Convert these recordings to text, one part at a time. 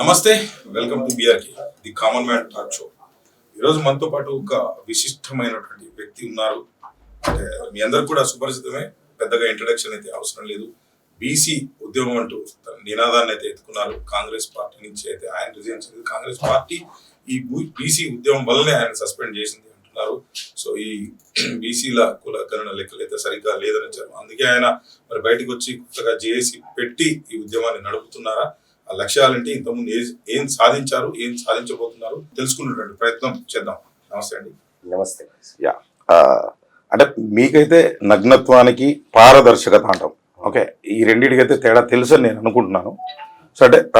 నమస్తే welcome to బిఆర్కి the common man talk show. ఈరోజు మనతో పాటు ఒక విశిష్టమైనటువంటి వ్యక్తి ఉన్నారు. అంటే మీ అందరు కూడా సుపరిచితమే పెద్దగా ఇంట్రడక్షన్ అయితే అవసరం లేదు. బీసీ ఉద్యమం అంటూ తన నినాదాన్ని అయితే ఎత్తుకున్నారు. కాంగ్రెస్ పార్టీ నుంచి అయితే ఆయన రిజైన్ చేసింది. కాంగ్రెస్ పార్టీ ఈ బీసీ ఉద్యమం వల్లనే ఆయన సస్పెండ్ చేసింది అంటున్నారు. సో ఈ బీసీల కుల గణన లెక్కలు అయితే సరిగ్గా లేదని చెప్పారు అందుకే ఆయన మరి బయటకు వచ్చి కొత్తగా జేఏసీ పెట్టి ఈ ఉద్యమాన్ని నడుపుతున్నారా? లక్ష్యాలంటే ఇంతకుముందు ఏ- ఏం సాధించారు ఏం సాధించబోతున్నారు తెలుసుకునేటువంటి ప్రయత్నం చేద్దాం. నమస్తే అండి. నమస్తే. యా. అంటే మీకైతే నగ్నత్వానికి పారదర్శకత అంటాం. ఓకే? ఈ రెండింటికైతే తేడా తెలుసు నేను అనుకుంటున్నాను. సో అంటే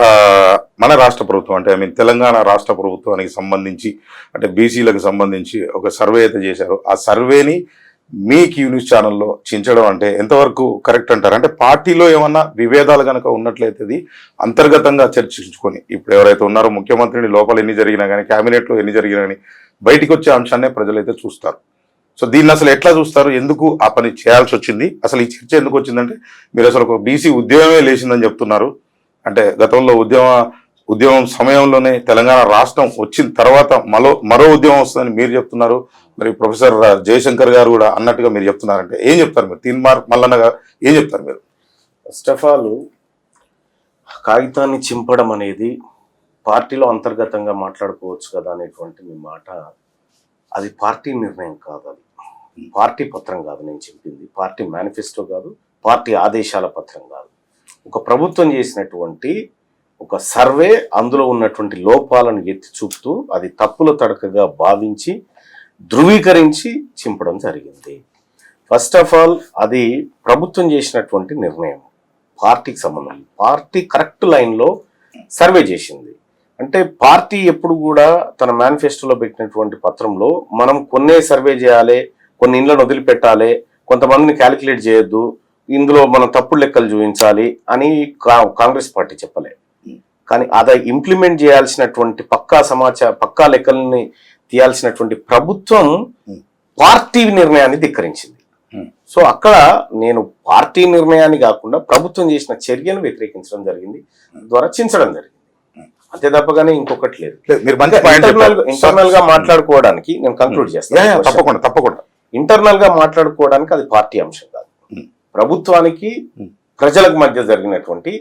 మన రాష్ట్ర ప్రభుత్వం అంటే ఐ మీన్ తెలంగాణ రాష్ట్ర ప్రభుత్వానికి సంబంధించి అంటే బీసీలకు సంబంధించి ఒక సర్వే అయితే చేశారు. ఆ సర్వేని మీ క్యూ న్యూస్ ఛానల్లో చించడం అంటే ఎంతవరకు కరెక్ట్ అంటారు? అంటే పార్టీలో ఏమన్నా విభేదాలు కనుక ఉన్నట్లయితే ఇది అంతర్గతంగా చర్చించుకొని ఇప్పుడు ఎవరైతే ఉన్నారో ముఖ్యమంత్రిని లోపల ఎన్ని జరిగినా కానీ క్యాబినెట్లో ఎన్ని జరిగినా కానీ బయటికి వచ్చే అంశాన్నే ప్రజలైతే చూస్తారు. సో దీన్ని అసలు ఎట్లా చూస్తారు? ఎందుకు ఆ పని చేయాల్సి వచ్చింది? అసలు ఈ చర్చ ఎందుకు వచ్చిందంటే మీరు అసలు ఒక బీసీ ఉద్యమమే లేచిందని చెప్తున్నారు. అంటే గతంలో ఉద్యమ ఉద్యమం సమయంలోనే తెలంగాణ రాష్ట్రం వచ్చిన తర్వాత మరో మరో ఉద్యమం వస్తుందని మీరు చెప్తున్నారు. మరి ప్రొఫెసర్ జయశంకర్ గారు కూడా అన్నట్టుగా మీరు చెప్తున్నారంటే ఏం చెప్తారు మీరు? తీన్మార్ మల్లన్న గారు ఏం చెప్తారు మీరు? ఫస్ట్ ఆఫ్ ఆల్ కాగితాన్ని చింపడం అనేది పార్టీలో అంతర్గతంగా మాట్లాడుకోవచ్చు కదా అనేటువంటి మీ మాట అది పార్టీ నిర్ణయం కాదు అది. పార్టీ పత్రం కాదు నేను చెప్పింది. పార్టీ మేనిఫెస్టో కాదు పార్టీ ఆదేశాల పత్రం కాదు. ఒక ప్రభుత్వం చేసినటువంటి ఒక సర్వే అందులో ఉన్నటువంటి లోపాలను ఎత్తి చూపుతూ అది తప్పుల తడకగా భావించి ధృవీకరించి చింపడం జరిగింది. ఫస్ట్ ఆఫ్ ఆల్ అది ప్రభుత్వం చేసినటువంటి నిర్ణయం. పార్టీకి సంబంధం. పార్టీ కరెక్ట్ లైన్లో సర్వే చేసింది. అంటే పార్టీ ఎప్పుడు కూడా తన మేనిఫెస్టోలో పెట్టినటువంటి పత్రంలో మనం కొన్నే సర్వే చేయాలి కొన్ని ఇండ్లను వదిలిపెట్టాలి కొంతమందిని క్యాలిక్యులేట్ చేయొద్దు ఇందులో మనం తప్పుడు లెక్కలు చూపించాలి అని కా- కాంగ్రెస్ పార్టీ చెప్పలే. కానీ అది ఇంప్లిమెంట్ చేయాల్సినటువంటి పక్కా సమాచార పక్కా లెక్కల్ని తీయాల్సినటువంటి ప్రభుత్వం పార్టీ నిర్ణయాన్ని ధిక్కరించింది. సో అక్కడ నేను పార్టీ నిర్ణయాన్ని కాకుండా ప్రభుత్వం చేసిన చర్యను వ్యతిరేకించడం జరిగింది. ద్వారా చించడం జరిగింది. అంతే తప్పగానే ఇంకొకటి లేదు. ఇంటర్నల్గా మాట్లాడుకోవడానికి నేను కంక్లూడ్ చేస్తాను. తప్పకుండా తప్పకుండా. ఇంటర్నల్గా మాట్లాడుకోవడానికి అది పార్టీ అంశం కాదు. ప్రభుత్వానికి. ప్రజలకు మధ్య జరిగినటువంటి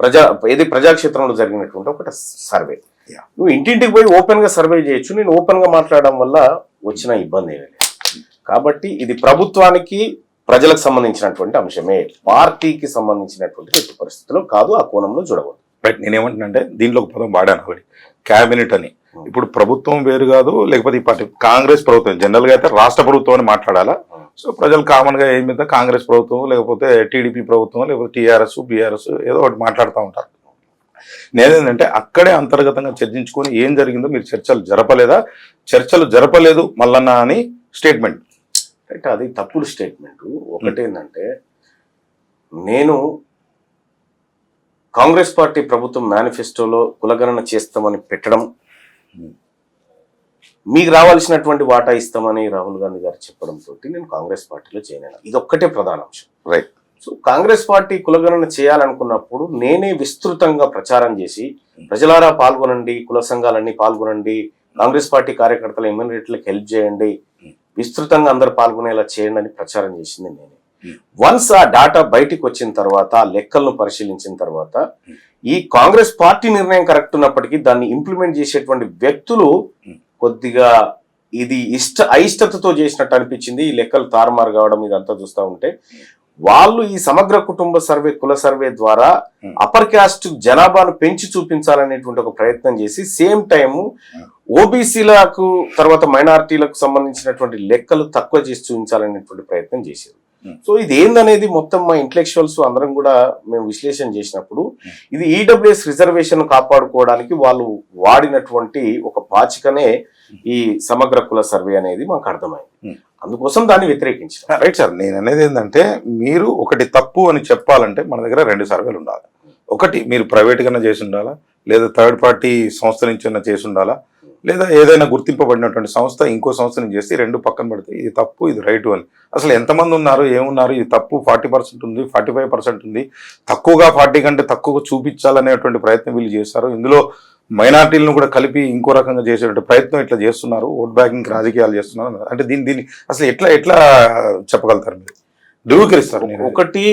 ప్రజా ఏది ప్రజాక్షేత్రంలో జరిగినటువంటి ఒకటి సర్వే. నువ్వు ఇంటింటికి పోయి ఓపెన్గా సర్వే చేయొచ్చు. నేను ఓపెన్గా మాట్లాడడం వల్ల వచ్చిన ఇబ్బంది ఏమీ లేదు. కాబట్టి ఇది ప్రభుత్వానికి ప్రజలకు సంబంధించినటువంటి అంశమే. పార్టీకి సంబంధించినటువంటి ఎట్టి పరిస్థితుల్లో కాదు ఆ కోణంలో చూడవద్దు రైట్ నేనేమంటున్నానంటే దీంట్లో ఒక పదం వాడాను ఒకటి. క్యాబినెట్ అని. ఇప్పుడు ప్రభుత్వం వేరు కాదు లేకపోతే ఈ పార్టీ కాంగ్రెస్ ప్రభుత్వం. జనరల్గా అయితే రాష్ట్ర ప్రభుత్వం అని మాట్లాడాలా? సో ప్రజలు కామన్గా ఏం మీద కాంగ్రెస్ ప్రభుత్వం లేకపోతే టీడీపీ ప్రభుత్వం లేకపోతే టీఆర్ఎస్ బీఆర్ఎస్ ఏదో ఒకటి మాట్లాడుతూ ఉంటారు. నేనేంటంటే అక్కడే అంతర్గతంగా చర్చించుకొని ఏం జరిగిందో మీరు చర్చలు జరపలేదా? చర్చలు జరపలేదు మల్లన్న అని స్టేట్మెంట్. అంటే అది తప్పుడు స్టేట్మెంట్. ఒకటేంటంటే నేను కాంగ్రెస్ పార్టీ ప్రభుత్వం మేనిఫెస్టోలో కులగణన చేస్తామని పెట్టడం మీకు రావాల్సినటువంటి వాటా ఇస్తామని రాహుల్ గాంధీ గారు చెప్పడంతో నేను కాంగ్రెస్ పార్టీలో చేయలేను. ఇది ఒక్కటే ప్రధాన అంశం. రైట్ సో కాంగ్రెస్ పార్టీ కులగణన చేయాలనుకున్నప్పుడు నేనే విస్తృతంగా ప్రచారం చేసి ప్రజలారా పాల్గొనండి కుల సంఘాలన్నీ పాల్గొనండి కాంగ్రెస్ పార్టీ కార్యకర్తల ఇమ్యూనిటీలకు హెల్ప్ చేయండి విస్తృతంగా అందరు పాల్గొనేలా చేయండి అని ప్రచారం చేసింది నేనే. వన్స్ ఆ డాటా బయటికి వచ్చిన తర్వాత లెక్కలను పరిశీలించిన తర్వాత ఈ కాంగ్రెస్ పార్టీ నిర్ణయం కరెక్ట్ ఉన్నప్పటికీ దాన్ని ఇంప్లిమెంట్ చేసేటువంటి వ్యక్తులు కొద్దిగా ఇది ఇష్ట అయిష్టతతో చేసినట్టు అనిపించింది. ఈ లెక్కలు తారుమారు కావడం ఇదంతా చూస్తూ ఉంటే వాళ్ళు ఈ సమగ్ర కుటుంబ సర్వే కుల సర్వే ద్వారా అప్పర్ క్యాస్ట్ జనాభాను పెంచి చూపించాలనేటువంటి ఒక ప్రయత్నం చేసి సేమ్ టైము ఓబీసీలకు తర్వాత మైనారిటీలకు సంబంధించినటువంటి లెక్కలు తక్కువ చేసి చూపించాలనేటువంటి ప్రయత్నం చేశారు. Hmm. సో ఇది ఏందనేది మొత్తం మా ఇంటలెక్చువల్స్ అందరం కూడా మేము విశ్లేషణ చేసినప్పుడు ఇది ఈడబ్ల్యూఎస్ రిజర్వేషన్ కాపాడుకోవడానికి వాళ్ళు వాడినటువంటి ఒక పాచికనే ఈ సమగ్ర కుల సర్వే అనేది మాకు అర్థమైంది. Hmm. అందుకోసం దాన్ని వ్యతిరేకించారు రైట్ సార్ నేను అనేది ఏంటంటే మీరు ఒకటి తప్పు అని చెప్పాలంటే మన దగ్గర రెండు సర్వేలు ఉండాలి. ఒకటి మీరు ప్రైవేట్ కన్నా చేసి ఉండాలా? లేదా థర్డ్ పార్టీ సంస్థ నుంచి చేసి ఉండాలా? లేదా ఏదైనా గుర్తింపబడినటువంటి సంస్థ ఇంకో సంస్థని చేసి రెండు పక్కన పెడితే ఇది తప్పు ఇది రైట్ అని. అసలు ఎంతమంది ఉన్నారు ఏమున్నారు ఇది తప్పు ఫార్టీ పర్సెంట్ ఉంది ఫార్టీ ఫైవ్ పర్సెంట్ ఉంది. తక్కువగా ఫార్టీ కంటే తక్కువ చూపించాలనేటువంటి ప్రయత్నం వీళ్ళు చేశారు. ఇందులో మైనార్టీలను కూడా కలిపి ఇంకో రకంగా చేసేటువంటి ప్రయత్నం ఇట్లా చేస్తున్నారు. ఓట్ బ్యాంకింగ్ రాజకీయాలు చేస్తున్నారు. అంటే దీన్ని దీన్ని అసలు ఎట్లా ఎట్లా చెప్పగలుగుతారు మీరు? ధృవీకరిస్తారు ఒకటి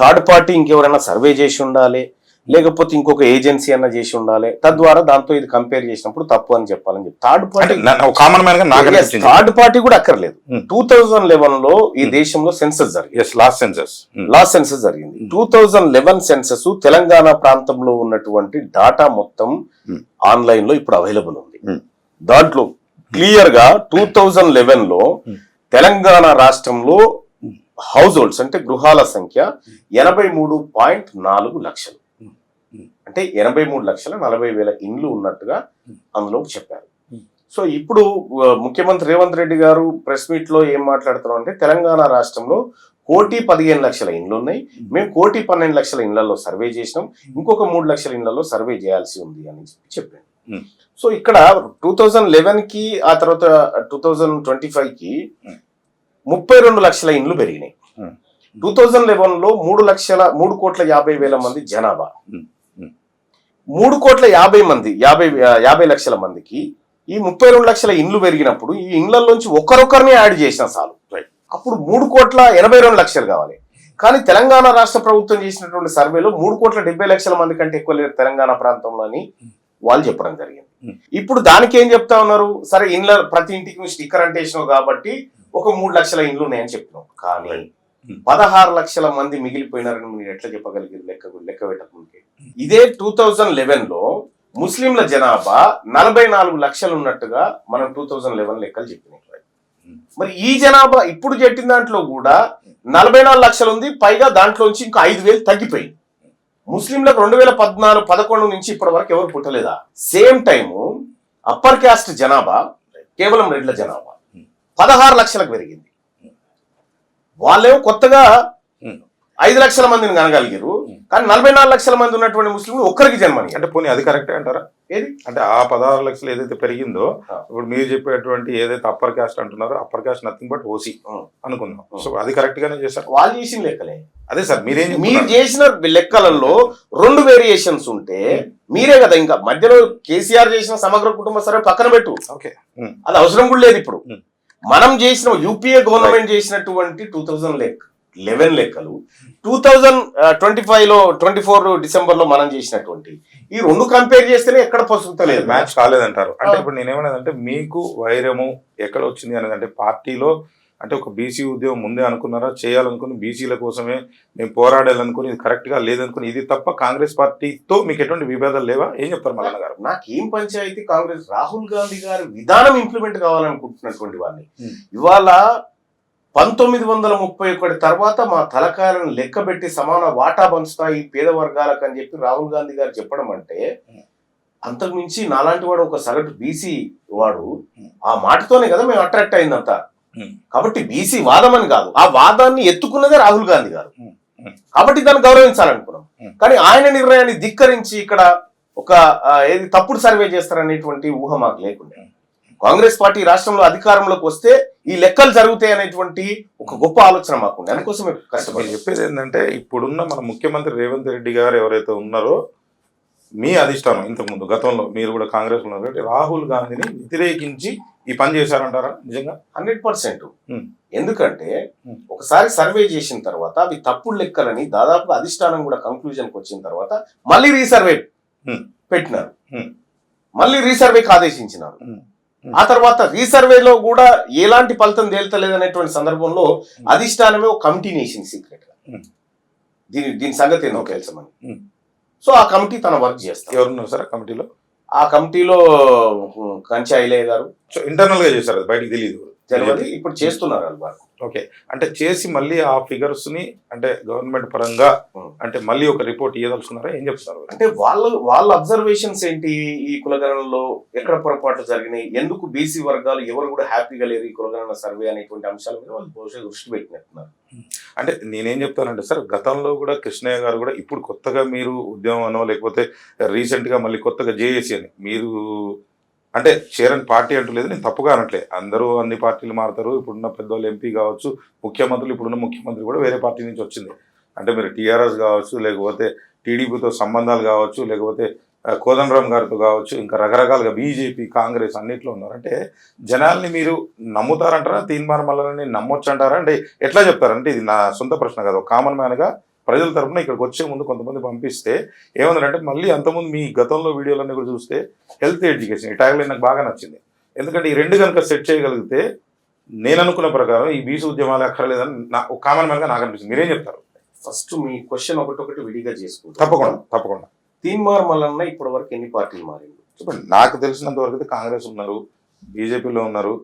థర్డ్ పార్టీ ఇంకెవరైనా సర్వే చేసి ఉండాలి. లేకపోతే ఇంకొక ఏజెన్సీ అన్న చేసి ఉండాలి. తద్వారా దాంతో ఇది కంపేర్ చేసినప్పుడు తప్పు అని చెప్పాలని చెప్పి. Third party common man third party కూడా అక్కర్లేదు. Hmm. టూ థౌజండ్ లెవెన్లో ఈ దేశంలో సెన్సస్ జరిగింది. లాస్ట్ సెన్సెస్ లాస్ట్ సెన్సస్ జరిగింది. Two thousand eleven census Telangana ప్రాంతంలో ఉన్నటువంటి డాటా మొత్తం Hmm. ఆన్లైన్లో ఇప్పుడు అవైలబుల్ ఉంది. Hmm. దాంట్లో క్లియర్గా టూ థౌజండ్ లెవెన్లో Hmm. తెలంగాణ రాష్ట్రంలో హౌస్ హోల్డ్స్ అంటే గృహాల సంఖ్య ఎనభై మూడు పాయింట్ నాలుగు లక్షలు. Hmm. అంటే ఎనభై మూడు లక్షల నలభై వేల ఇండ్లు ఉన్నట్టుగా Hmm. అందులో చెప్పారు Hmm. సో ఇప్పుడు ముఖ్యమంత్రి రేవంత్ రెడ్డి గారు ప్రెస్ మీట్లో ఏం మాట్లాడుతున్నాం అంటే తెలంగాణ రాష్ట్రంలో కోటి పదిహేను లక్షల ఇండ్లు ఉన్నాయి మేము కోటి పన్నెండు లక్షల ఇండ్లలో సర్వే చేసినాం ఇంకొక మూడు లక్షల ఇండ్లలో సర్వే చేయాల్సి ఉంది అని చెప్పి చెప్పాను Hmm. సో ఇక్కడ టూ థౌజండ్ లెవెన్కి ఆ తర్వాత టూ థౌజండ్ ట్వంటీ ఫైవ్కి Hmm. ముప్పై రెండు లక్షల ఇండ్లు పెరిగినాయి Hmm. టూ థౌజండ్ లెవెన్లో మూడు లక్షల మూడు కోట్ల యాభై వేల మంది జనాభా Hmm. Hmm. మూడు కోట్ల యాభై మంది యాభై యాభై లక్షల మందికి ఈ ముప్పై రెండు లక్షల ఇండ్లు పెరిగినప్పుడు ఈ ఇండ్లలోంచి ఒకరొకరిని యాడ్ చేసిన చాలు. అప్పుడు మూడు కోట్ల ఎనభై రెండు లక్షలు కావాలి కానీ తెలంగాణ రాష్ట్ర ప్రభుత్వం చేసినటువంటి సర్వేలో మూడు కోట్ల డెబ్బై లక్షల మంది కంటే ఎక్కువ లేరు తెలంగాణ ప్రాంతంలో అని వాళ్ళు చెప్పడం జరిగింది Hmm. ఇప్పుడు దానికి ఏం చెప్తా ఉన్నారు సరే ఇండ్ల ప్రతి ఇంటికి స్టిక్కర్ అంటేసినావు కాబట్టి ఒక మూడు లక్షల ఇండ్లు ఉన్నాయని చెప్పినాం కానీ. పదహారు లక్షల మంది మిగిలిపోయినారని మీరు ఎట్లా చెప్పగలిగారు లెక్క లెక్క పెట్టకుంటే? ఇదే టూ థౌజండ్ లెవెన్లో ముస్లింల జనాభా నలభై నాలుగు లక్షలు ఉన్నట్టుగా మనం టూ థౌజండ్ లెవెన్ లెక్కలు చెప్పినాయి మరి ఈ జనాభా ఇప్పుడు చెప్పిన దాంట్లో కూడా నలభై నాలుగు లక్షలు ఉంది పైగా దాంట్లోంచి ఇంకా ఐదు వేలు తగ్గిపోయింది ముస్లింలకు రెండు వేల పద్నాలుగు పదకొండు నుంచి ఇప్పటి వరకు ఎవరు పుట్టలేదా? సేమ్ టైము అప్పర్ క్యాస్ట్ జనాభా కేవలం రెడ్ల జనాభా. పదహారు లక్షలకు పెరిగింది. వాళ్ళేమో కొత్తగా. ఐదు లక్షల మందిని కనగలిగారు కానీ నలభై నాలుగు లక్షల మంది ఉన్నటువంటి ముస్లింలు ఒక్కరికి జన్మని. అంటే పోనీ అది కరెక్టే అంటారా? ఏది? అంటే ఆ పదహారు లక్షలు ఏదైతే పెరిగిందో. ఇప్పుడు మీరు చెప్పేటువంటి ఏదైతే అప్పర్ కాస్ట్ అంటున్నారో upper caste nothing but OC. అనుకుందాం. సో అది కరెక్ట్ గానే చేశారు? వాళ్ళు చేసిన లెక్కలే. అదే సార్ మీరేం మీరు? చేసిన లెక్కలలో రెండు వేరియేషన్స్ ఉంటే మీరే కదా ఇంకా మధ్యలో కేసీఆర్ చేసిన సమగ్ర కుటుంబ సర్వే పక్కన పెట్టు. ఓకే. అది అవసరం కూడా లేదు ఇప్పుడు. మనం చేసిన యూపీఏ గవర్నమెంట్ చేసినటువంటి టూ థౌజండ్ లెక్క లెవెన్ లెక్కలు టూ థౌజండ్ ట్వంటీ ఫైవ్లో ట్వంటీ ఫోర్ డిసెంబర్లో మనం చేసినటువంటి ఈ రెండు కంపేర్ చేస్తేనే ఎక్కడ పసుకుతలేదు మ్యాచ్ కాలేదంటారు అంటే. ఇప్పుడు నేనేమన్నదంటే మీకు వైరము ఎక్కడ వచ్చింది అనేది అంటే పార్టీలో అంటే ఒక బీసీ ఉద్యోగం ముందే అనుకున్నారా చేయాలనుకుని బీసీల కోసమే మేము పోరాడాలనుకుని ఇది కరెక్ట్గా లేదనుకుని ఇది తప్ప కాంగ్రెస్ పార్టీతో మీకు ఎటువంటి విభేదాలు లేవా ఏం చెప్తారు మల్లన్న గారు నాకేం పంచాయతీ కాంగ్రెస్ రాహుల్ గాంధీ గారి విధానం ఇంప్లిమెంట్ కావాలనుకుంటున్నటువంటి వాడిని. ఇవాళ పంతొమ్మిది వందల ముప్పై ఒకటి తర్వాత మా తలకాయలను లెక్క పెట్టి సమాన వాటా పంచుతా ఈ పేద వర్గాలకు అని చెప్పి రాహుల్ గాంధీ గారు చెప్పడం అంటే Hmm. అంతకు మించి నాలాంటి వాడు ఒక సగటు బీసీ వాడు. ఆ మాటతోనే కదా మేము అట్రాక్ట్ అయిందంతా. కాబట్టి బీసీ వాదం అని కాదు. ఆ వాదాన్ని ఎత్తుకున్నదే రాహుల్ గాంధీ గారు. Hmm. Hmm. కాబట్టి దాన్ని గౌరవించాలనుకున్నాం. Hmm. కానీ ఆయన నిర్ణయాన్ని ధిక్కరించి ఇక్కడ ఒక ఏది తప్పుడు సర్వే చేస్తారనేటువంటి ఊహ మాకు లేకుండా. కాంగ్రెస్ పార్టీ రాష్ట్రంలో అధికారంలోకి వస్తే ఈ లెక్కలు జరుగుతాయి అనేటువంటి ఒక గొప్ప ఆలోచన మాకుంది అందుకోసం కష్టపడి చెప్పేది ఏంటంటే ఇప్పుడున్న మన ముఖ్యమంత్రి రేవంత్ రెడ్డి గారు ఎవరైతే ఉన్నారో మీ అధిష్టానం ఇంతకుముందు గతంలో మీరు కూడా కాంగ్రెస్ ఉన్నారు కాబట్టి రాహుల్ గాంధీని వ్యతిరేకించి ఈ పని చేశారంటారా నిజంగా హండ్రెడ్ పర్సెంట్. ఎందుకంటే. ఒకసారి సర్వే చేసిన తర్వాత అవి తప్పుడు లెక్కలని దాదాపుగా అధిష్టానం కూడా కంక్లూజన్కి వచ్చిన తర్వాత మళ్ళీ రీసర్వే. పెట్టినారు. మళ్ళీ రీసర్వేకి ఆదేశించినారు. ఆ తర్వాత రీసర్వేలో కూడా ఎలాంటి ఫలితం తేల్తలేదనేటువంటి సందర్భంలో అధిష్టానమే ఒక కమిటీని వేసింది సీక్రెట్. దీని దీని సంగతి ఏందో తెలుసమని. సో ఆ కమిటీ తన వర్క్ చేస్తారు ఎవరున్నారు సార్ ఆ కమిటీలో? ఆ కమిటీలో కంచి ఐలయ్య గారు. సో ఇంటర్నల్గా చేశారు అది బయటికి తెలియదు తెలియదు ఇప్పుడు చేస్తున్నారు వాళ్ళు వర్క్. ఓకే. అంటే చేసి మళ్ళీ ఆ ఫిగర్స్ని అంటే గవర్నమెంట్ పరంగా. అంటే మళ్ళీ ఒక రిపోర్ట్ ఇవ్వదలుచున్నారా ఏం చెప్తున్నారు అంటే వాళ్ళు వాళ్ళ అబ్జర్వేషన్స్ ఏంటి ఈ కులగణనలో? ఎక్కడ పొరపాట్లు జరిగినాయి? ఎందుకు బీసీ వర్గాలు ఎవరు కూడా హ్యాపీగా లేరు ఈ కులగణన సర్వే అనేటువంటి అంశాల మీద వాళ్ళు బహుశా దృష్టి పెట్టినట్టున్నారు. అంటే నేనేం చెప్తానంటే సార్ గతంలో కూడా కృష్ణయ్య గారు కూడా ఇప్పుడు కొత్తగా మీరు ఉద్యమం లేకపోతే రీసెంట్గా మళ్ళీ కొత్తగా జేఏసీ అని మీరు అంటే చేరని పార్టీ అంటూ లేదు నేను తప్పుగా అనట్లే. అందరూ అన్ని పార్టీలు మారుతారు ఇప్పుడున్న పెద్దవాళ్ళు ఎంపీ కావచ్చు ముఖ్యమంత్రులు ఇప్పుడున్న ముఖ్యమంత్రి కూడా వేరే పార్టీ నుంచి వచ్చింది. అంటే మీరు టీఆర్ఎస్ కావచ్చు లేకపోతే టీడీపీతో సంబంధాలు కావచ్చు లేకపోతే కోదండరామ్ గారితో కావచ్చు ఇంకా రకరకాలుగా బీజేపీ కాంగ్రెస్ అన్నిట్లో ఉన్నారు. అంటే జనాల్ని మీరు నమ్ముతారంటారా తీన్మార్ మల్లని నమ్మొచ్చు అంటారా అంటే ఎట్లా చెప్తారు? అంటే ఇది నా సొంత ప్రశ్న కాదు. కామన్ మ్యాన్గా ప్రజల తరపున ఇక్కడికి వచ్చే ముందు కొంతమంది పంపిస్తే ఏమన్నారంటే మళ్ళీ అంతకుముందు మీ గతంలో వీడియోలన్నీ కూడా చూస్తే హెల్త్ ఎడ్యుకేషన్ ఈ ట్యాగ్లైన్ నాకు బాగా నచ్చింది. ఎందుకంటే ఈ రెండు కనుక సెట్ చేయగలిగితే నేను అనుకున్న ప్రకారం ఈ బీసీ ఉద్యమాలు అక్కర్లేదని నా కామన్ మ్యాన్గా నాకు అనిపిస్తుంది. మీరేం చెప్తారు? ఫస్ట్ మీ క్వశ్చన్ ఒకటొకటి విడిగా చేసుకుంటాం తప్పకుండా తప్పకుండా. తీన్మార్ మల్లన్న ఇప్పటి వరకు ఎన్ని పార్టీలు మారిండు? చెప్పండి నాకు తెలిసినంత వరకు అయితే కాంగ్రెస్ ఉన్నారు బీజేపీలో ఉన్నారు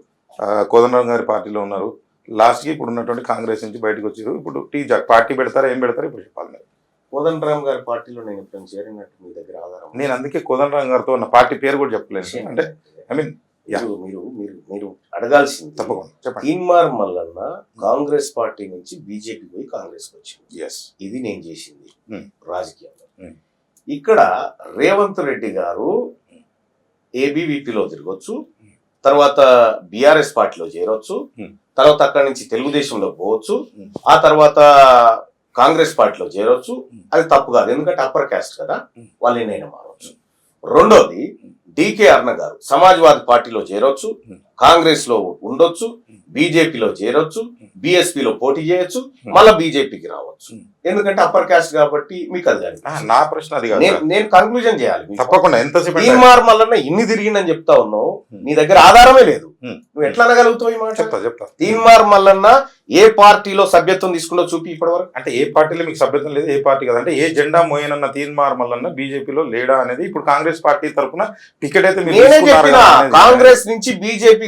కోదండరాం గారి పార్టీలో ఉన్నారు. లాస్ట్కి ఇప్పుడు ఉన్నటువంటి కాంగ్రెస్ నుంచి బయటకు వచ్చారు. ఇప్పుడు టీ పార్టీ పెడతారా ఏం పెడతారు ఇప్పుడు చెప్పాలి మీరు. కోదండరామ్ గారి పార్టీలో నేను ఎప్పుడైనా చేరినట్టు మీ దగ్గర ఆధారం నేను అందుకే కోదండరాం గారితో ఉన్న పార్టీ పేరు కూడా చెప్పలేను. అంటే ఐ మీన్. మీరు మీరు మీరు అడగాల్సింది తప్పకుండా చెప్పండి. తీన్మార్ మల్లన్న కాంగ్రెస్ పార్టీ నుంచి బీజేపీ పోయి కాంగ్రెస్ వచ్చింది. ఎస్ ఇది నేను చేసింది Hmm. రాజకీయంలో. Hmm. ఇక్కడ రేవంత్ రెడ్డి గారు ఏబీవీపీలో తిరగొచ్చు తర్వాత బీఆర్ఎస్ పార్టీలో చేరొచ్చు Hmm. తర్వాత అక్కడి నుంచి తెలుగుదేశంలో పోవచ్చు Hmm. ఆ తర్వాత కాంగ్రెస్ పార్టీలో చేరొచ్చు Hmm. అది తప్పు కాదు ఎందుకంటే అప్పర్ క్యాస్ట్ కదా Hmm. వాళ్ళు ఏనైనా మారవచ్చు రెండోది డికే అర్ణ గారు సమాజ్వాదీ పార్టీలో చేరొచ్చు కాంగ్రెస్లో ఉండొచ్చు. బీజేపీలో చేరొచ్చు. బీఎస్పీలో పోటీ చేయొచ్చు. మళ్ళా బీజేపీకి రావచ్చు. ఎందుకంటే అప్పర్ క్యాస్ట్ కాబట్టి మీకు అది కనిపిస్తుంది. నా ప్రశ్న అది కాదు నేను కంక్లూజన్ చేయాలి. తప్పకుండా ఎంతసేపు ఈ మార్ మల్లన్న ఇన్ని తిరిగిందని చెప్తా ఉన్నావు. నీ దగ్గర ఆధారమే లేదు. నువ్వు ఎట్లా అనగలుగుతావు ఈ మాట చెప్తా చెప్తా తీన్మార్ మల్లన్న ఏ పార్టీలో సభ్యత్వం తీసుకున్నా చూపి ఇప్పటి వరకు అంటే ఏ పార్టీలో మీకు సభ్యత్వం లేదు ఏ పార్టీ కదా అంటే ఏ జెండా మోయనన్న తీన్మార్ మల్లన్న బీజేపీలో లేడా అనేది ఇప్పుడు కాంగ్రెస్ పార్టీ తరఫున టికెట్ అయితే కాంగ్రెస్ నుంచి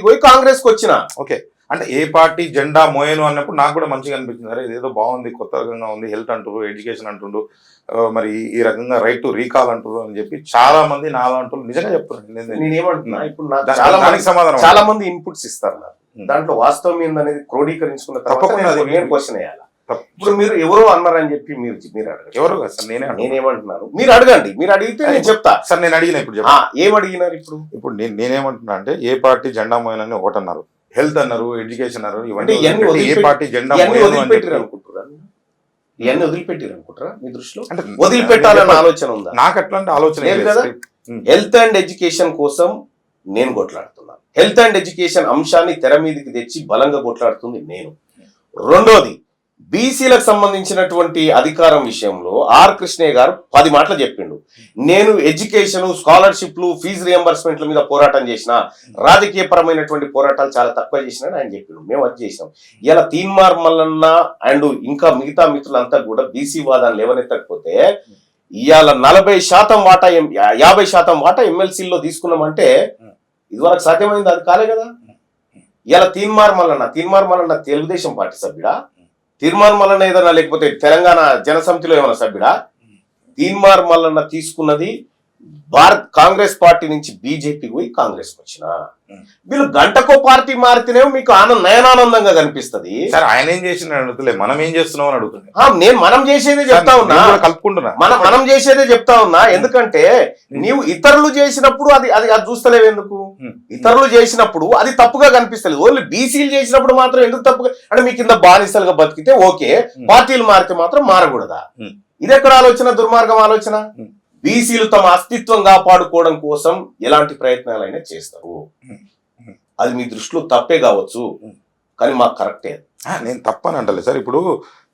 బీజేపీకి పోయి కాంగ్రెస్కి వచ్చిన. ఓకే. అంటే ఏ పార్టీ జెండా మోయను అన్నప్పుడు నాకు కూడా మంచిగా అనిపించింది. అరే ఇదేదో బాగుంది కొత్త రకంగా ఉంది హెల్త్ అంటారు ఎడ్యుకేషన్ అంటుండ్రు మరి ఈ రకంగా రైట్ టు రీకాల్ అంటారు అని చెప్పి చాలా మంది నా అంటారు నిజంగా చెప్తున్నాను చాలా మంది దానికి సమాధానం చాలా మంది ఇన్పుట్స్ ఇస్తారు. దాంట్లో వాస్తవం ఏందనేది క్రోడీకరించుకున్న తప్పకుండా క్వశ్చన్ వేయాలి? ఇప్పుడు మీరు ఎవరో అన్నారని చెప్పి మీరు మీరు అడగండి. ఎవరు కాదు సార్ నేనే. నేనేమంటున్నాను? మీరు అడగండి. మీరు అడిగితే నేను చెప్తా. సార్ నేను అడిగిన ఇప్పుడు ఏం అడిగినారు ఇప్పుడు? ఇప్పుడు నేను నేనేమంటున్నా అంటే ఏ పార్టీ జెండా మోయనని ఒకటి అన్నారు. హెల్త్ అన్నారు ఎడ్యుకేషన్ అన్నారు ఇవన్నీ ఏ పార్టీ జెండా వదిలిపెట్టిరు అనుకుంటారా ఇవన్నీ వదిలిపెట్టిరు అనుకుంటారా మీ దృష్టిలో? అంటే వదిలిపెట్టాలన్న ఆలోచన ఉందా? నాకు అట్లాంటి ఆలోచన ఏం లేదు కదా? హెల్త్ అండ్ ఎడ్యుకేషన్ కోసం నేను కొట్లాడుతున్నాను. హెల్త్ అండ్ ఎడ్యుకేషన్ అంశాన్ని తెర మీదకి తెచ్చి బలంగా కొట్లాడుతుంది నేను. రెండోది బీసీలకు సంబంధించినటువంటి అధికారం విషయంలో ఆర్ కృష్ణయ్య గారు పది మాటలు చెప్పిండు. నేను ఎడ్యుకేషన్ స్కాలర్షిప్లు ఫీజు రియంబర్స్మెంట్ల మీద పోరాటం చేసిన రాజకీయ పరమైనటువంటి పోరాటాలు చాలా తక్కువ చేసిన ఆయన చెప్పిండు. మేము అది చేసినాం. ఇలా తీన్మార్ మల్లన్న అండ్ ఇంకా మిగతా మిత్రులంతా కూడా బీసీ వాదాన్ని లేవనెత్తకపోతే ఇవాళ నలభై శాతం వాటా యాభై శాతం వాటా ఎమ్మెల్సీలో తీసుకున్నామంటే ఇదివరకు సాధ్యమైంది అది కాలే కదా. ఇలా తీన్మార్ మల్లన్న తీన్మార్ మల్లన్న తెలుగుదేశం పార్టీ సభ్యుడా తీర్మార్ మల్లన్న ఏదైనా లేకపోతే తెలంగాణ జనసమితిలో ఏమైనా సభ్యుడా? తీన్మార్ మల్లన్న తీసుకున్నది భారత్ కాంగ్రెస్ పార్టీ నుంచి బీజేపీ పోయి కాంగ్రెస్ వచ్చిన. వీళ్ళు గంటకో పార్టీ మారితేనేమో మీకు ఆనంద నయనానందంగా కనిపిస్తది. సార్ ఆయన ఏం చేసిన అడుగుతలే మనం ఏం చేస్తున్నాం అని అడుగుతుంది. ఆ, నేను మనం చేసేదే చెప్తా ఉన్నా. కలుపుకుంటున్నా. మనం మనం చేసేదే చెప్తా ఉన్నా. ఎందుకంటే నీవు ఇతరులు చేసినప్పుడు అది అది అది చూస్తలేవు ఎందుకు. ఇతరులు చేసినప్పుడు అది తప్పుగా కనిపిస్తలేదు. ఓన్లీ బీసీలు చేసినప్పుడు మాత్రం ఎందుకు తప్పుగా అంటే మీ కింద బానిసలుగా బతికితే ఓకే. పార్టీలు మారితే మాత్రం మారకూడదా. ఇది ఎక్కడ ఆలోచన? దుర్మార్గం ఆలోచన. బీసీలు తమ అస్తిత్వం కాపాడుకోవడం కోసం ఎలాంటి ప్రయత్నాలైనా చేస్తారు. అది మీ దృష్టిలో తప్పే కావచ్చు. కానీ మాకు కరెక్టే నేను తప్పని అంటలే సార్ ఇప్పుడు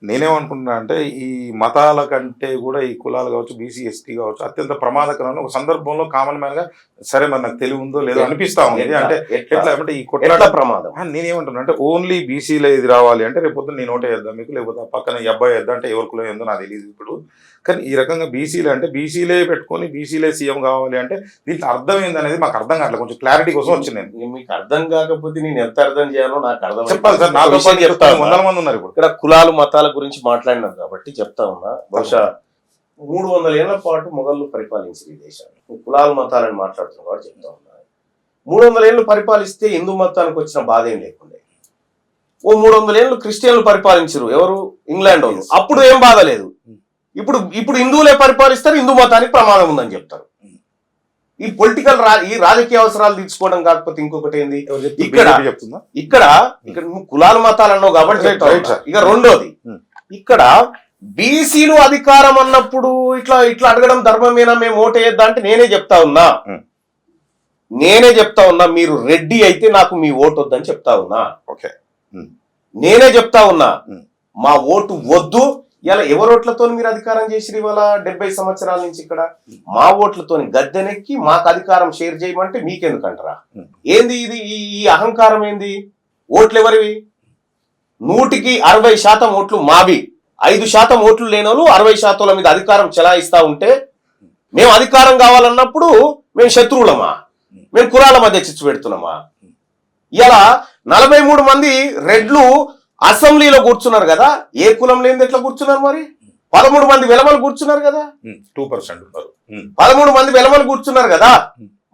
నేనేమనుకుంటున్నా అంటే ఈ మతాల కంటే కూడా ఈ కులాలు కావచ్చు బీసీ ఎస్టీ కావచ్చు అత్యంత ప్రమాదకరమైన ఒక సందర్భంలో కామన్ మ్యాన్గా సరే మరి నాకు తెలివి ఉందో లేదో అనిపిస్తా ఉంది? అంటే ఎట్లా? అంటే ఈ కొట్లాట ప్రమాదం? నేనేమంటున్నా అంటే ఓన్లీ బీసీలో ఇది రావాలి అంటే రేపు పొద్దున్న నేను ఓటే వేద్దాం మీకు లేకపోతే ఆ పక్కన ఈ అబ్బాయి వేద్దాం అంటే ఎవరి కులం ఏందో నాకు తెలియదు ఇప్పుడు. కానీ ఈ రకంగా బీసీలే అంటే బీసీలే పెట్టుకొని బీసీలే సీఎం కావాలి అంటే దీంట్లో అర్థం ఏందనేది మాకు అర్థం కావట్లేదు. కొంచెం క్లారిటీ కోసం వచ్చింది నేను. మీకు అర్థం కాకపోతే నేను ఎంత అర్థం చేయాలో నాకు అర్థం చెప్పాలి సార్ పాటు చెప్తా వందల మంది ఉన్నారు ఇప్పుడు. ఇక్కడ కులాలు మతాల గురించి మాట్లాడినాం కాబట్టి చెప్తా ఉన్నా. బహుశా మూడు వందల ఏళ్ళ పాటు మొఘళ్ళు పరిపాలించారు ఈ దేశాన్ని. కులాలు మతాలని మాట్లాడుతున్నాం కాబట్టి చెప్తా ఉన్నా. మూడు వందల ఏళ్ళు పరిపాలిస్తే హిందూ మతానికి వచ్చిన బాధ ఏం లేకుండే. ఓ మూడు వందల ఏళ్ళు క్రిస్టియన్లు పరిపాలించరు. ఎవరు? ఇంగ్లాండ్ వాళ్ళు. అప్పుడు ఏం బాధ లేదు. ఇప్పుడు ఇప్పుడు హిందువులే పరిపాలిస్తారు హిందూ మతానికి ప్రమాదం ఉందని చెప్తారు. ఈ పొలిటికల్ రా ఈ రాజకీయ అవసరాలు తీర్చుకోవడం కాకపోతే ఇంకొకటి ఏంది? ఇక్కడ- ఇక్కడ ఇక్కడ నువ్వు కులాల మతాలు అన్నావు కాబట్టి. ఇక రెండోది. ఇక్కడ బీసీలు అధికారం అన్నప్పుడు ఇట్లా ఇట్లా అడగడం ధర్మమేనా? మేము ఓటేయద్దా అంటే నేనే చెప్తా ఉన్నా. నేనే చెప్తా ఉన్నా మీరు రెడ్డి అయితే నాకు మీ ఓటు వద్దని చెప్తా ఉన్నా. ఓకే. నేనే చెప్తా ఉన్నా. మా ఓటు వద్దు ఇలా ఎవరి ఓట్లతో మీరు అధికారం చేసిరు ఇవాళ డెబ్బై సంవత్సరాల నుంచి ఇక్కడ? మా ఓట్లతో గద్దెనెక్కి మాకు అధికారం షేర్ చేయమంటే మీకెందుకంటారా? ఏంది ఇది? ఈ ఈ అహంకారం ఏంది? ఓట్లు ఎవరివి నూటికి అరవై శాతం ఓట్లు మావి. ఐదు శాతం ఓట్లు లేనోళ్ళు అరవై శాతంల మీద అధికారం చెలాయిస్తా ఉంటే మేము అధికారం కావాలన్నప్పుడు మేము శత్రువులమా? మేము కులాల మధ్య చిచ్చు పెడుతున్నామా? ఇలా నలభై మూడు మంది రెడ్లు అసెంబ్లీలో కూర్చున్నారు కదా ఏ కులం లేనిది ఎట్లా కూర్చున్నారు మరి? పదమూడు మంది వెలమలు కూర్చున్నారు కదా. టూ పర్సెంట్ పదమూడు మంది వెలమలు కూర్చున్నారు కదా.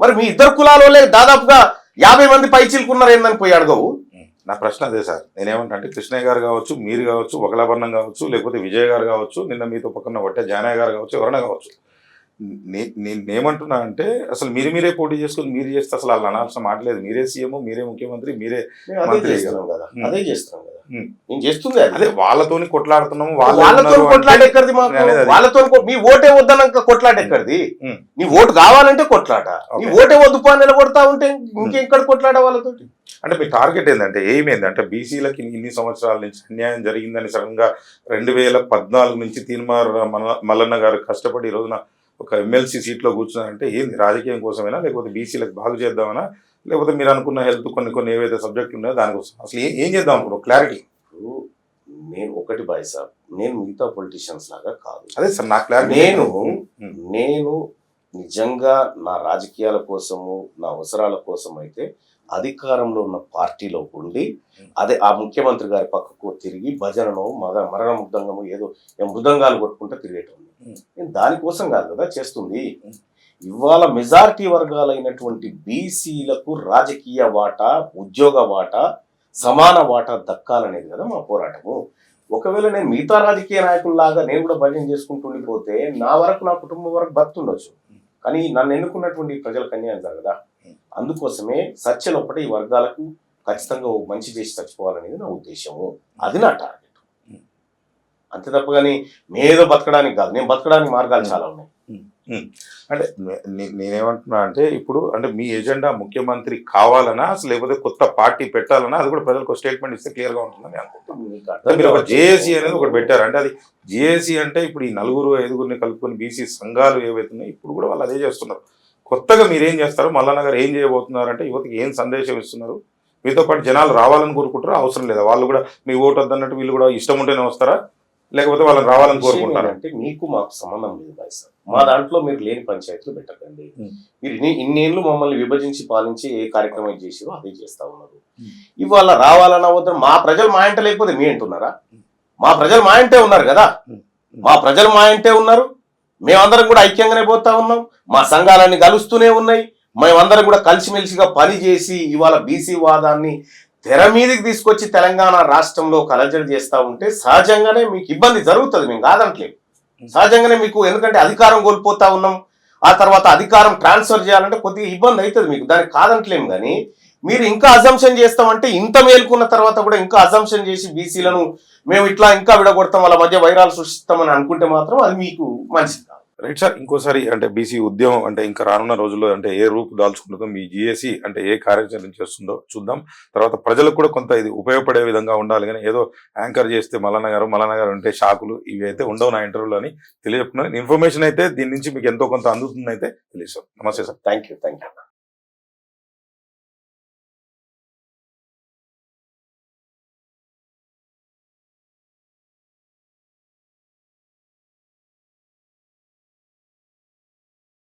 మరి మీ ఇద్దరు కులాల దాదాపుగా యాభై మంది పైచీలుకున్నారు ఏందని పోయి అడగవు. నా ప్రశ్న అదే సార్. నేనేమంటా అంటే కృష్ణయ్య గారు కావచ్చు మీరు కావచ్చు ఒకలాభరణం కావచ్చు లేకపోతే విజయ్ గారు కావచ్చు నిన్న మీతో పక్కన ఒట్టే జానయ్య గారు కావచ్చు ఎవరైనా కావచ్చు. నే- నేను ఏమంటున్నా అంటే అసలు మీరు మీరే పోటీ చేసుకుని మీరు చేస్తే అసలు వాళ్ళు అనాల్సిన మాటలేదు మీరే సీఎం మీరే ముఖ్యమంత్రి మీరే మంత్రి కదా. అదే చేస్తున్నాం కదా. నేను చేస్తుంది అది. వాళ్ళతోని కొట్లాడుతున్నాము వాళ్ళే వాళ్ళతో కొట్లాట ఎక్కడిది. వాళ్ళతో మీ ఓటే వద్దన్నాక కొట్లాట ఎక్కడిది. నీ ఓటు కావాలంటే కొట్లాట నీ. ఓటే వద్దు పా నిలబడతా ఉంటే ఇంకెక్కడ కొట్లాట వాళ్ళతో అంటే మీ టార్గెట్ ఏంటంటే ఏమైంది అంటే బీసీలకి ఇన్ని సంవత్సరాల నుంచి అన్యాయం జరిగిందని సడన్గా రెండు వేల పద్నాలుగు నుంచి తీన్మార్ మల్ల- మల్లన్న గారు కష్టపడి ఈ రోజున ఒక ఎమ్మెల్సీ సీట్లో కూర్చున్నారంటే ఏంది? రాజకీయం కోసమేనా? లేకపోతే బీసీలకు బాగు చేద్దామనా? లేకపోతే మీరు అనుకున్న హెల్త్ కొన్ని కొన్ని ఏవైతే సబ్జెక్టులు ఉన్నాయో దానికోసం అసలు ఏ- ఏం చేద్దాం అనుకున్నాం క్లారిటీ. నేను ఒకటి బాయ్ సార్ నేను మిగతా పొలిటీషియన్స్ లాగా కాదు. అదే సార్ నా క్లారిటీ నేను నేను నిజంగా నా రాజకీయాల కోసము నా అవసరాల కోసం అయితే అధికారంలో ఉన్న పార్టీలో ఉండి అదే ఆ ముఖ్యమంత్రి గారి పక్కకు తిరిగి భజనను మగ మరణ మృదంగము ఏదో మృదంగాలు కొట్టుకుంటూ తిరిగేటోంది Hmm. నేను దానికోసం కాదు కదా చేస్తుంది. ఇవాళ మెజారిటీ వర్గాలైనటువంటి బీసీలకు రాజకీయ వాటా ఉద్యోగ వాటా సమాన వాటా దక్కాలనేది కదా మా పోరాటము. ఒకవేళ నేను మిగతా రాజకీయ నాయకుల్లాగా నేను కూడా భజన చేసుకుంటుండిపోతే నా వరకు నా కుటుంబం వరకు బతుండొచ్చు. కానీ నన్ను ఎన్నుకున్నటువంటి ప్రజలకు అన్యాయం జరగదా అందుకోసమే సత్యలోపట ఈ వర్గాలకు ఖచ్చితంగా ఓ మంచి చేసి చచ్చిపోవాలనేది నా ఉద్దేశము. అది నా టార్గెట్. అంతే తప్ప కానీ మేదో బతకడానికి కాదు. నేను బతకడానికి మార్గాలు చాలా ఉన్నాయి. అంటే నేనేమంటున్నా అంటే ఇప్పుడు అంటే మీ ఎజెండా ముఖ్యమంత్రి కావాలనా అసలు లేకపోతే కొత్త పార్టీ పెట్టాలనా అది కూడా ప్రజలకు స్టేట్మెంట్ ఇస్తే క్లియర్గా ఉంటుందని అనుకుంటున్నాను మీరు ఒక. జేఏసీ అనేది ఒకటి పెట్టారు. అంటే అది జేఏసీ అంటే ఇప్పుడు ఈ నలుగురు ఐదుగురిని కలుపుకొని బీసీ సంఘాలు ఏవైతే ఉన్నాయో ఇప్పుడు కూడా వాళ్ళు అదే చేస్తున్నారు. కొత్తగా మీరు ఏం చేస్తారు? మల్లన్న గారు ఏం చేయబోతున్నారు అంటే యువతకి ఏం సందేశం ఇస్తున్నారు? మీతో పాటు జనాలు రావాలని కోరుకుంటారా అవసరం లేదా? వాళ్ళు కూడా మీ ఓటు వద్దన్నట్టు వీళ్ళు కూడా ఇష్టం ఉంటేనే వస్తారా? లేకపోతే వాళ్ళని రావాలని కోరుకుంటారా. ఏంటంటే మీకు మాకు సంబంధం లేదు బాయ్ సార్. మా దాంట్లో మీరు లేని పంచాయతీలు పెట్టకండి. మీరు ఇన్ని ఇన్నేళ్ళు మమ్మల్ని విభజించి పాలించి ఏ కార్యక్రమం చేసిరో అదే చేస్తా ఉన్నారు. ఇవాళ రావాలన్నా వద్ద మా ప్రజలు మా ఇంట లేకపోతే మీ అంటున్నారా? మా ప్రజలు మా ఇంటే ఉన్నారు కదా. మా ప్రజలు మా ఇంటే ఉన్నారు. మేమందరం కూడా ఐక్యంగానే పోతా ఉన్నాం. మా సంఘాలన్నీ కలుస్తూనే ఉన్నాయి. మేమందరం కూడా కలిసిమెలిసిగా పని చేసి ఇవాళ బీసీ వాదాన్ని తెర మీదకి తీసుకొచ్చి తెలంగాణ రాష్ట్రంలో కలజడి చేస్తా ఉంటే సహజంగానే మీకు ఇబ్బంది జరుగుతుంది మేము కాదంటలేదు సహజంగానే మీకు ఎందుకంటే అధికారం కోల్పోతా ఉన్నాం ఆ తర్వాత అధికారం ట్రాన్స్ఫర్ చేయాలంటే కొద్దిగా ఇబ్బంది అవుతుంది మీకు దానికి కాదంటలేము కానీ మీరు ఇంకా అజంప్షన్ చేస్తామంటే ఇంత మేల్కున్న తర్వాత కూడా ఇంకా అజంప్షన్ చేసి బీసీలను మేము ఇట్లా ఇంకా విడగొడతాం వాళ్ళ మధ్య వైరాలు సృష్టిస్తామని అనుకుంటే మాత్రం అది మీకు మంచిది కాదు. రైట్ సార్ ఇంకోసారి అంటే బీసీ ఉద్యమం అంటే ఇంకా రానున్న రోజుల్లో అంటే ఏ రూపు దాల్చుకుంటుందో మీ జిఎస్సి అంటే ఏ కార్యాచరణ చేస్తుందో చూద్దాం. తర్వాత ప్రజలకు కూడా కొంత ఇది ఉపయోగపడే విధంగా ఉండాలి కానీ ఏదో యాంకర్ చేస్తే మల్లన్న గారు మల్లన్న గారు షాకులు ఇవి అయితే ఉండవు నా ఇంటర్వ్యూలో అని తెలియజెప్తున్నాను. ఇన్ఫర్మేషన్ అయితే దీని నుంచి మీకు ఎంతో కొంత అందుతుందని అయితే తెలియదు సార్ నమస్తే sir. Thank you thank you